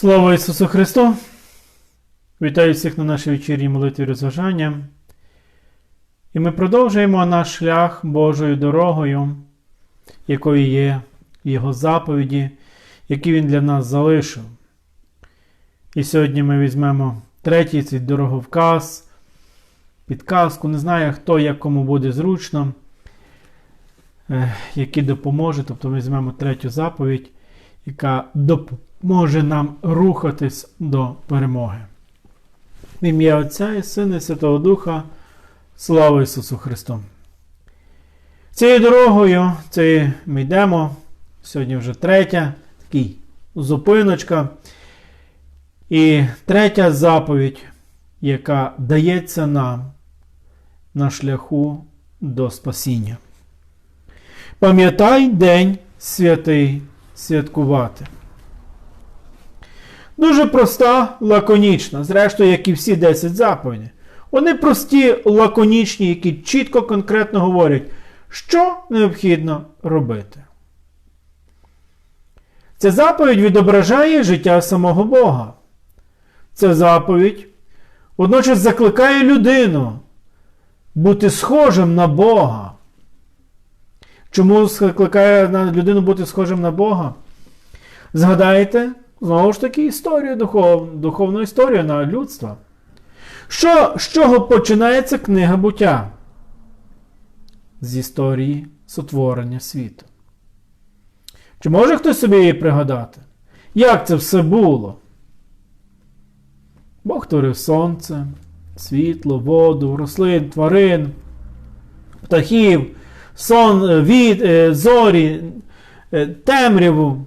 Слава Ісусу Христу! Вітаю всіх на нашій вечірній молитві розважання. І ми продовжуємо наш шлях Божою дорогою, якою є Його заповіді, які Він для нас залишив. І сьогодні ми візьмемо третій цей дороговказ, підказку, не знаю, хто як кому буде зручно, е, який допоможе. Тобто ми візьмемо третю заповідь, яка допоможе нам рухатись до перемоги. В ім'я Отця і Сина і Святого Духа. Слава Ісусу Христу! Цією дорогою це ми йдемо. Сьогодні вже третя, такий зупиночка. І третя заповідь, яка дається нам на шляху до спасіння. Пам'ятай день святий святкувати. Дуже проста, лаконічна, зрештою, як і всі 10 заповідей. Вони прості, лаконічні, які чітко конкретно говорять, що необхідно робити. Ця заповідь відображає життя самого Бога. Ця заповідь водночас закликає людину бути схожим на Бога. Чому закликає людину бути схожим на Бога? Згадайте, знову ж таки, історію, духов, духовну історію на людство. Що, з чого починається книга буття? З історії сотворення світу. Чи може хтось собі її пригадати? Як це все було? Бог творив сонце, світло, воду, рослин, тварин, птахів, сон, від, зорі, темряву.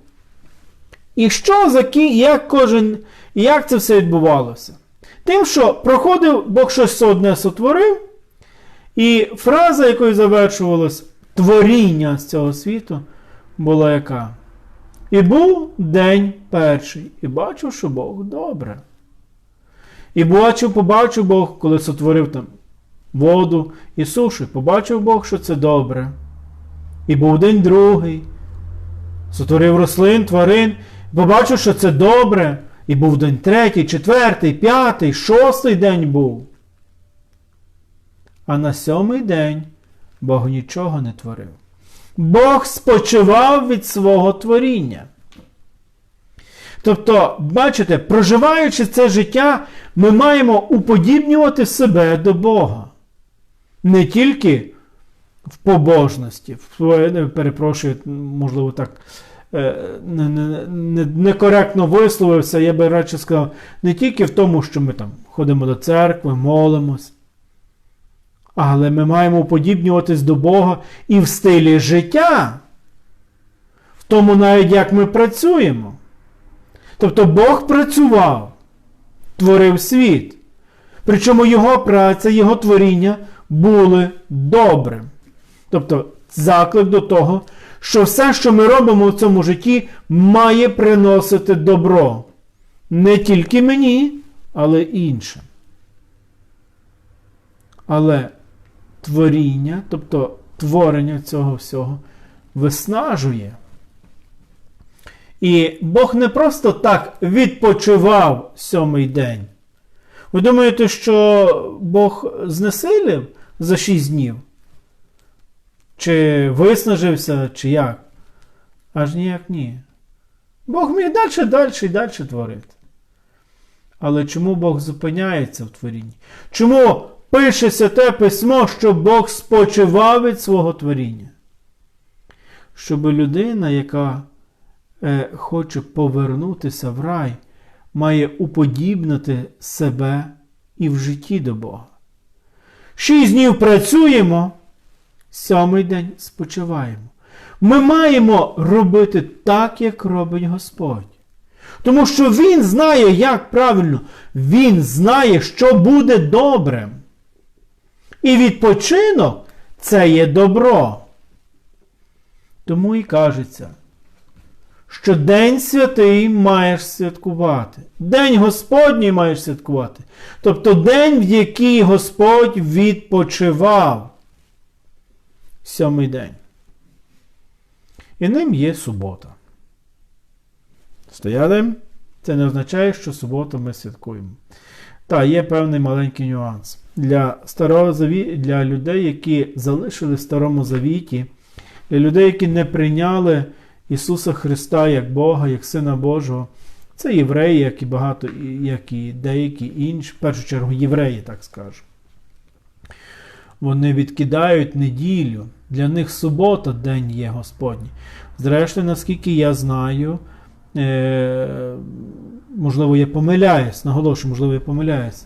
І що за кі, як кожен, як це все відбувалося? Тим, що проходив, Бог щось одне сотворив, і фраза, якою завершувалось творіння з цього світу, була яка? І був день перший, і бачив, що Бог добре. І бачив, побачив Бог, коли сотворив там воду і сушу, побачив Бог, що це добре. І був день другий, сотворив рослин, тварин, побачив, що це добре. І був день третій, четвертий, п'ятий, шостий день був. А на сьомий день Бог нічого не творив. Бог спочивав від свого творіння. Тобто, бачите, проживаючи це життя, ми маємо уподібнювати себе до Бога. Не тільки в побожності, в, перепрошую, можливо, так некоректно висловився, я би радше сказав, не тільки в тому, що ми там ходимо до церкви, молимось, але ми маємо уподібнюватись до Бога і в стилі життя, в тому навіть як ми працюємо. Тобто Бог працював, творив світ. Причому його праця, його творіння були добрим. Тобто заклик до того, що все, що ми робимо в цьому житті, має приносити добро. Не тільки мені, але й іншим. Але творіння, тобто творення цього всього, виснажує. І Бог не просто так відпочивав сьомий день. Ви думаєте, що Бог знесилив за шість днів? Чи виснажився, чи як? Аж ніяк ні. Бог міг далі, далі і далі творити. Але чому Бог зупиняється в творінні? Чому пише те письмо, що Бог спочивав від свого творіння? Щоб людина, яка е, хоче повернутися в рай, має уподібнити себе і в житті до Бога. Шість днів працюємо. Сьомий день спочиваємо. Ми маємо робити так, як робить Господь. Тому що Він знає, як правильно, Він знає, що буде добрим. І відпочинок це є добро. Тому і кажеться, що День святий маєш святкувати. День Господній маєш святкувати. Тобто день, в який Господь відпочивав сьомий день. І ним є субота. Стояли? Це не означає, що суботу ми святкуємо. Та, є певний маленький нюанс. Для старого заві... для людей, які залишили в Старому Завіті, для людей, які не прийняли Ісуса Христа як Бога, як Сина Божого, це євреї, як і багато, як і деякі інші, в першу чергу євреї, так скажу. Вони відкидають неділю. Для них субота день є Господній. Зрештою, наскільки я знаю, е, можливо, я помиляюсь, наголошую, можливо, я помиляюсь.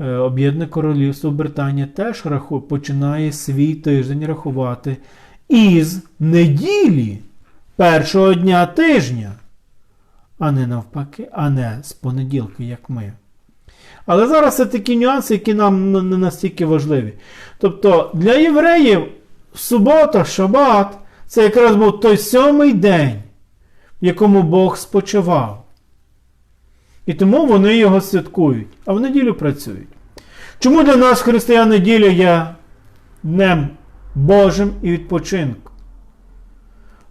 Е, Об'єднане Королівство Британія теж раху, починає свій тиждень рахувати із неділі першого дня тижня, а не навпаки, а не з понеділка, як ми. Але зараз це такі нюанси, які нам не настільки важливі. Тобто для євреїв субота, шабат це якраз був той сьомий день, якому Бог спочивав. І тому вони його святкують, а в неділю працюють. Чому для нас християн неділя є днем Божим і відпочинком?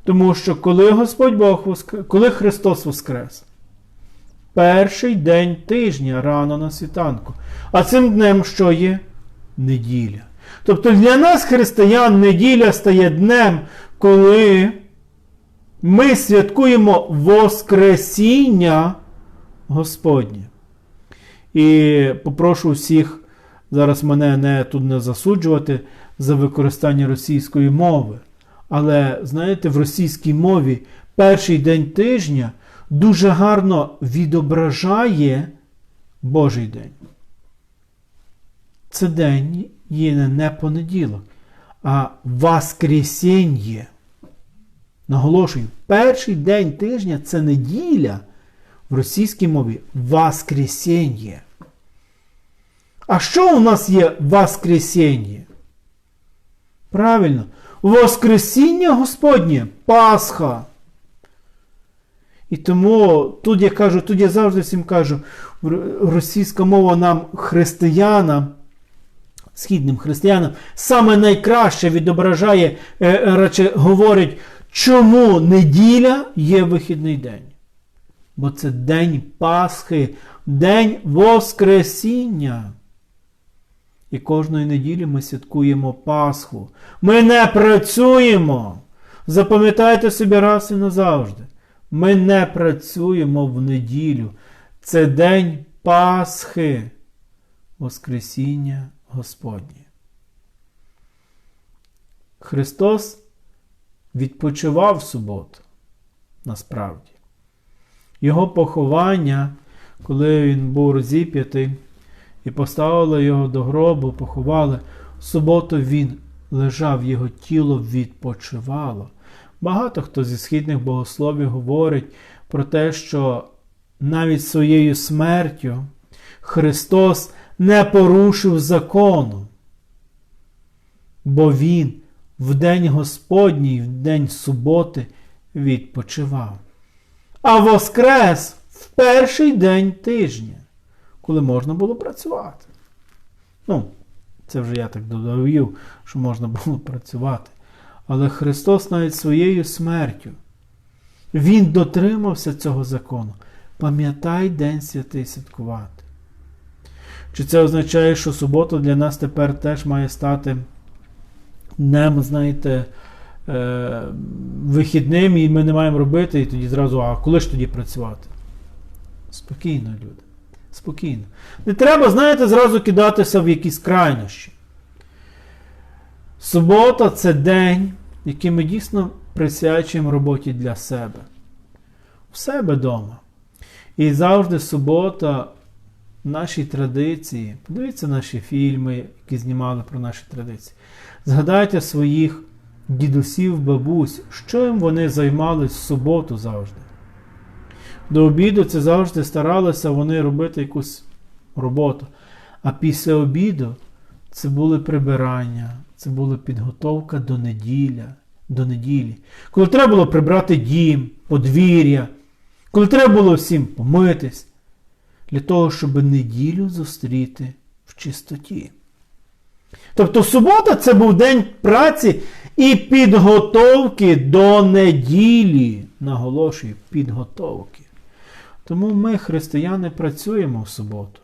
Тому що коли Господь Бог воскрес, коли Христос Воскрес, перший день тижня рано на світанку. А цим днем що є? Неділя. Тобто для нас, християн, неділя стає днем, коли ми святкуємо Воскресіння Господнє. І попрошу всіх зараз мене не тут не засуджувати за використання російської мови. Але, знаєте, в російській мові перший день тижня дуже гарно відображає Божий день. Це день є не понеділок, а Воскресіння. Наголошую, перший день тижня це неділя в російській мові Воскресіння. А що у нас є Воскресіння? Правильно, Воскресіння Господнє Пасха. І тому тут я кажу, тут я завжди всім кажу, російська мова нам, християнам, східним християнам, саме найкраще відображає, радше говорить, чому неділя є вихідний день. Бо це день Пасхи, день Воскресіння. І кожної неділі ми святкуємо Пасху. Ми не працюємо. Запам'ятайте собі раз і назавжди. Ми не працюємо в неділю. Це день Пасхи, Воскресіння Господнє. Христос відпочивав в суботу. Насправді. Його поховання, коли він був розіп'ятий, і поставили його до гробу, поховали, в суботу він лежав, його тіло відпочивало. Багато хто зі східних богословів говорить про те, що навіть своєю смертю Христос не порушив закону, бо Він в день Господній, в день суботи відпочивав. А воскрес в перший день тижня, коли можна було працювати. Ну, це вже я так додаю, що можна було працювати. Але Христос навіть своєю смертю, Він дотримався цього закону. Пам'ятай День святий святкувати. Чи це означає, що субота для нас тепер теж має стати днем, знаєте, е, вихідним, і ми не маємо робити, і тоді зразу, а коли ж тоді працювати? Спокійно, люди. Спокійно. Не треба, знаєте, зразу кидатися в якісь крайнощі. Субота це день, який ми дійсно присвячуємо роботі для себе. В себе вдома. І завжди субота нашій традиції. Подивіться наші фільми, які знімали про наші традиції. Згадайте своїх дідусів, бабусь, що їм вони займались в суботу завжди. До обіду це завжди старалися вони робити якусь роботу. А після обіду це були прибирання, це була підготовка до неділя, до неділі. Коли треба було прибрати дім, подвір'я, коли треба було всім помитись, для того, щоб неділю зустріти в чистоті. Тобто субота це був день праці і підготовки до неділі. Наголошую, підготовки. Тому ми, християни, працюємо в суботу.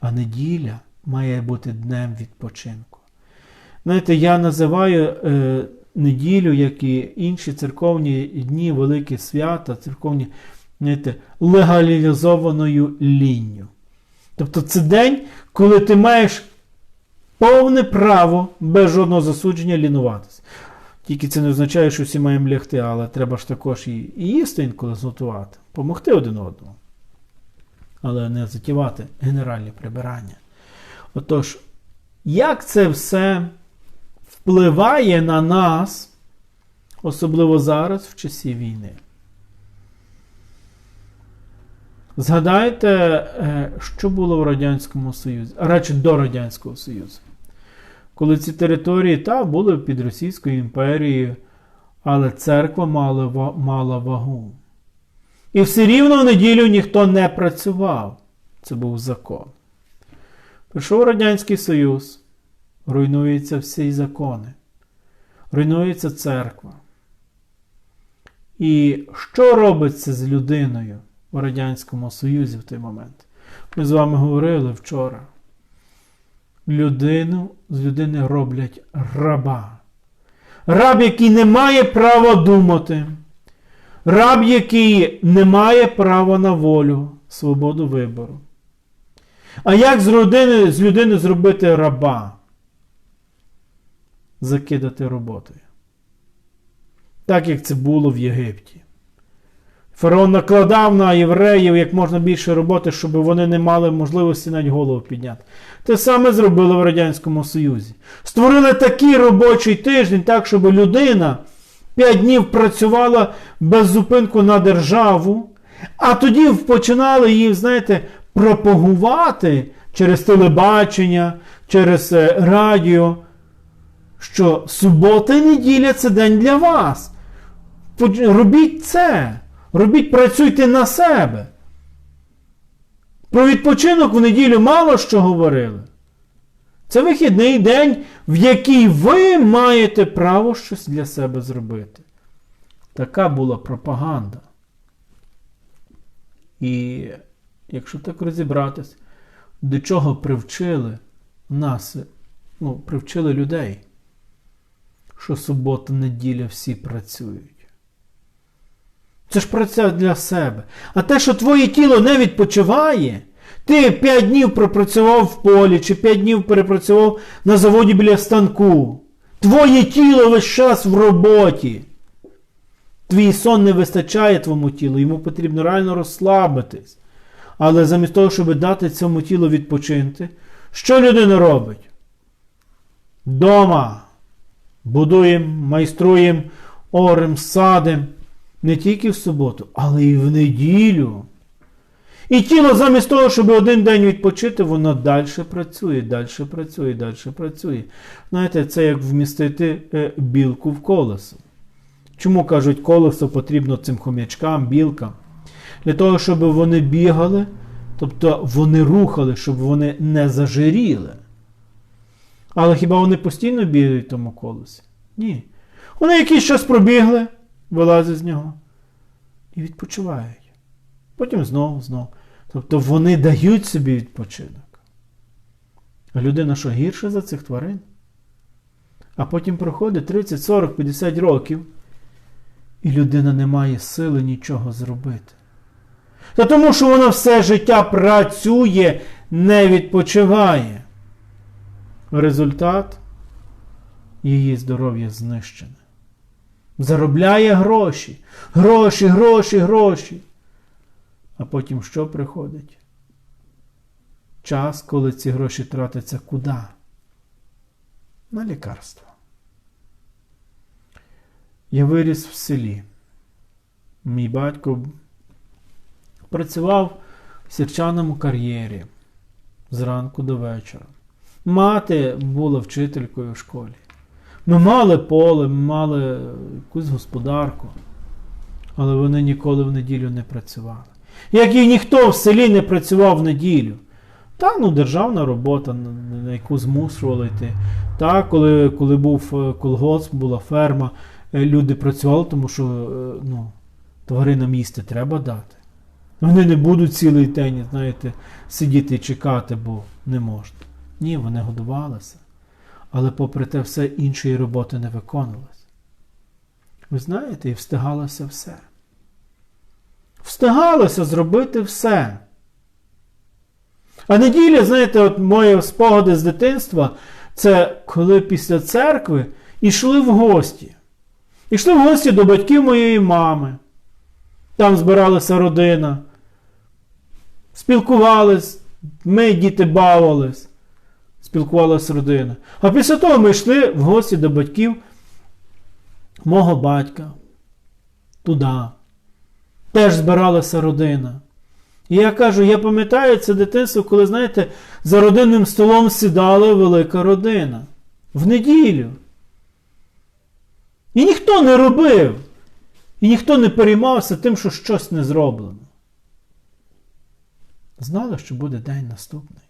А неділя має бути днем відпочинку. Знаєте, я називаю е, неділю, як і інші церковні дні, великі свята, церковні, знаєте, легалізованою лінню. Тобто це день, коли ти маєш повне право без жодного засудження лінуватися. Тільки це не означає, що всі маємо лягти, але треба ж також і, і їсти інколи зготувати, помогти один одному. Але не затівати генеральні прибирання. Отож, як це все впливає на нас, особливо зараз, в часі війни? Згадайте, е, що було в Радянському Союзі, а радше до Радянського Союзу. Коли ці території та, були під Російською імперією, але церква мала, мала вагу. І все рівно в неділю ніхто не працював. Це був закон. Прийшов Радянський Союз, руйнуються всі закони, руйнується церква. І що робиться з людиною у Радянському Союзі в той момент? Ми з вами говорили вчора. Людину з людини роблять раба. Раб, який не має права думати. Раб, який не має права на волю, свободу вибору. А як з людини, з людини зробити раба? Закидати роботою. Так як це було в Єгипті. Фараон накладав на євреїв як можна більше роботи, щоб вони не мали можливості навіть голову підняти. Те саме зробили в Радянському Союзі. Створили такий робочий тиждень, так, щоб людина 5 днів працювала без зупинку на державу, а тоді починали її, знаєте, пропагувати через телебачення, через е, радіо, що субота і неділя це день для вас. Робіть це. Робіть, працюйте на себе. Про відпочинок в неділю мало що говорили. Це вихідний день, в який ви маєте право щось для себе зробити. Така була пропаганда. І якщо так розібратись, до чого привчили нас, ну, привчили людей, що субота, неділя всі працюють. Це ж праця для себе. А те, що твоє тіло не відпочиває, ти 5 днів пропрацював в полі, чи 5 днів перепрацював на заводі біля станку. Твоє тіло весь час в роботі. Твій сон не вистачає твоєму тілу, йому потрібно реально розслабитись. Але замість того, щоб дати цьому тілу відпочинти, що людина робить? Дома будуємо, майструємо, орем, садим не тільки в суботу, але й в неділю. І тіло замість того, щоб один день відпочити, воно далі працює, далі працює, далі працює. Знаєте, це як вмістити е, білку в колесо. Чому кажуть, колесо потрібно цим хом'ячкам, білкам? Для того, щоб вони бігали, тобто вони рухали, щоб вони не зажиріли. Але хіба вони постійно бігають в тому колесі? Ні. Вони якийсь час пробігли, вилазять з нього і відпочивають. Потім знову, знову. Тобто вони дають собі відпочинок. А людина що гірше за цих тварин? А потім проходить 30, 40, 50 років, і людина не має сили нічого зробити. Та тому, що вона все життя працює, не відпочиває. Результат її здоров'я знищене заробляє гроші, гроші, гроші, гроші. А потім що приходить? Час, коли ці гроші тратяться куди? На лікарство. Я виріс в селі. Мій батько працював в сірчаному кар'єрі зранку до вечора. Мати була вчителькою в школі. Ми мали поле, ми мали якусь господарку, але вони ніколи в неділю не працювали. Як і ніхто в селі не працював в неділю. Та, ну, державна робота, на яку змушували йти. Та, коли коли був е, колгосп, була ферма, е, люди працювали, тому що е, ну, тваринам їсти треба дати. Вони не будуть цілий день, знаєте, сидіти і чекати, бо не можна. Ні, вони годувалися. Але попри те, все іншої роботи не виконувалось. Ви знаєте, і встигалося все. Встигалося зробити все. А неділя, знаєте, от мої спогади з дитинства, це коли після церкви йшли в гості. Йшли в гості до батьків моєї мами. Там збиралася родина. Спілкувались, ми, діти, бавились. Спілкувалася родина. А після того ми йшли в гості до батьків мого батька. Туди. Теж збиралася родина. І я кажу, я пам'ятаю це дитинство, коли, знаєте, за родинним столом сідала велика родина. В неділю. І ніхто не робив. І ніхто не переймався тим, що щось не зроблено. Знали, що буде день наступний.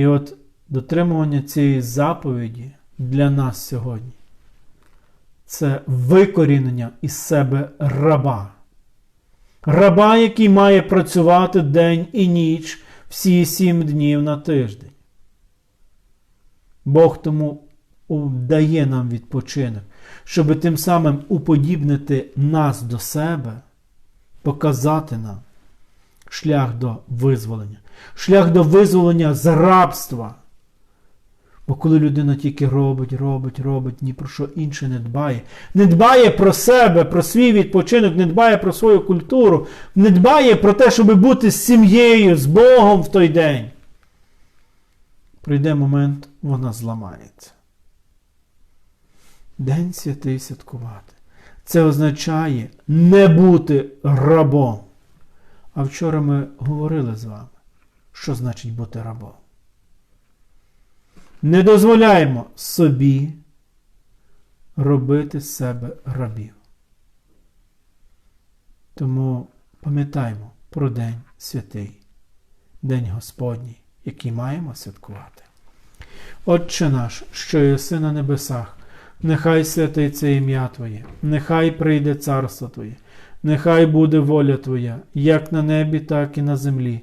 І от дотримування цієї заповіді для нас сьогодні це викорінення із себе раба. Раба, який має працювати день і ніч всі сім днів на тиждень. Бог тому дає нам відпочинок, щоб тим самим уподібнити нас до себе, показати нам шлях до визволення, шлях до визволення з рабства. Бо коли людина тільки робить, робить, робить, ні про що інше не дбає, не дбає про себе, про свій відпочинок, не дбає про свою культуру, не дбає про те, щоб бути з сім'єю, з Богом в той день. Прийде момент, вона зламається. День святий святкувати. Це означає не бути рабом. А вчора ми говорили з вами, що значить бути рабом. Не дозволяємо собі робити себе рабів. Тому пам'ятаємо про День Святий, День Господній, який маємо святкувати. Отче наш, що єси на небесах, нехай святиться ім'я Твоє, нехай прийде царство Твоє, нехай буде воля Твоя, як на небі, так і на землі.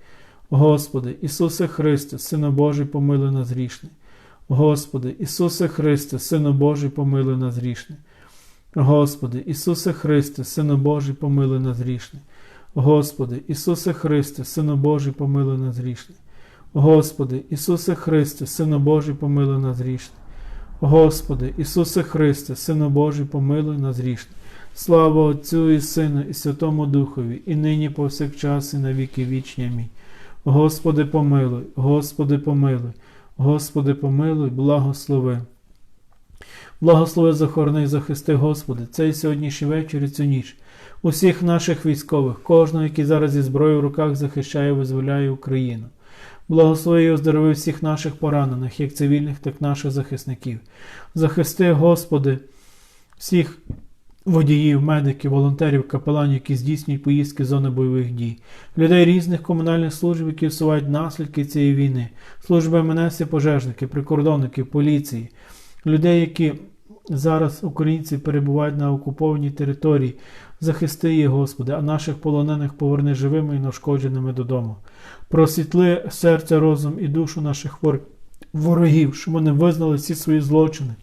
Господи, Ісусе Христе, Сину Божий, помилуй нас грішне. Господи, Ісусе Христе, Сину Божий, помилуй нас грішне. Господи, Ісусе Христе, Сину Божий, помилуй нас грішне. Господи, Ісусе Христе, Сину Божий, помилуй нас грішне. Господи, Ісусе Христе, Сину Божий, помилуй нас грішне. Господи, Ісусе Христе, Сину Божий, помилуй нас грішне. Слава Отцю і Сину, і Святому Духові, і нині повсякчас, і на віки вічні. Амінь. Господи, помилуй, Господи, помилуй. Господи, помилуй, благослови. Благослови захорони і захисти, Господи, цей сьогоднішній вечір і цю ніч. Усіх наших військових, кожного, який зараз зі зброєю в руках захищає і визволяє Україну. Благослови і оздорови всіх наших поранених, як цивільних, так і наших захисників. Захисти, Господи, всіх водіїв, медиків, волонтерів, капеланів, які здійснюють поїздки з зони бойових дій, людей різних комунальних служб, які всувають наслідки цієї війни, служби МНС і пожежники, прикордонники, поліції, людей, які зараз українці перебувають на окупованій території, захисти їх, Господи, а наших полонених поверни живими і нашкодженими додому. Просвітли серця, розум і душу наших ворогів, щоб вони визнали всі свої злочини,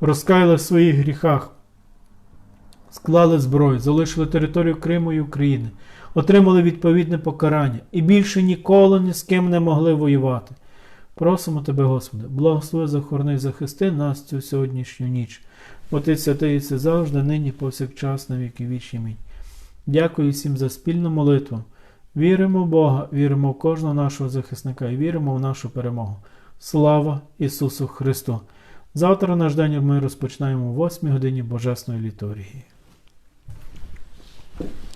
розкаяли в своїх гріхах склали зброю, залишили територію Криму і України, отримали відповідне покарання і більше ніколи ні з ким не могли воювати. Просимо тебе, Господи, благослови, захорони, захисти нас цю сьогоднішню ніч. Бо ти святий і завжди, нині, повсякчас, на віки вічні. Мій. Дякую всім за спільну молитву. Віримо в Бога, віримо в кожного нашого захисника і віримо в нашу перемогу. Слава Ісусу Христу! Завтра наш день ми розпочинаємо о 8 годині Божесної літургії. Thank you.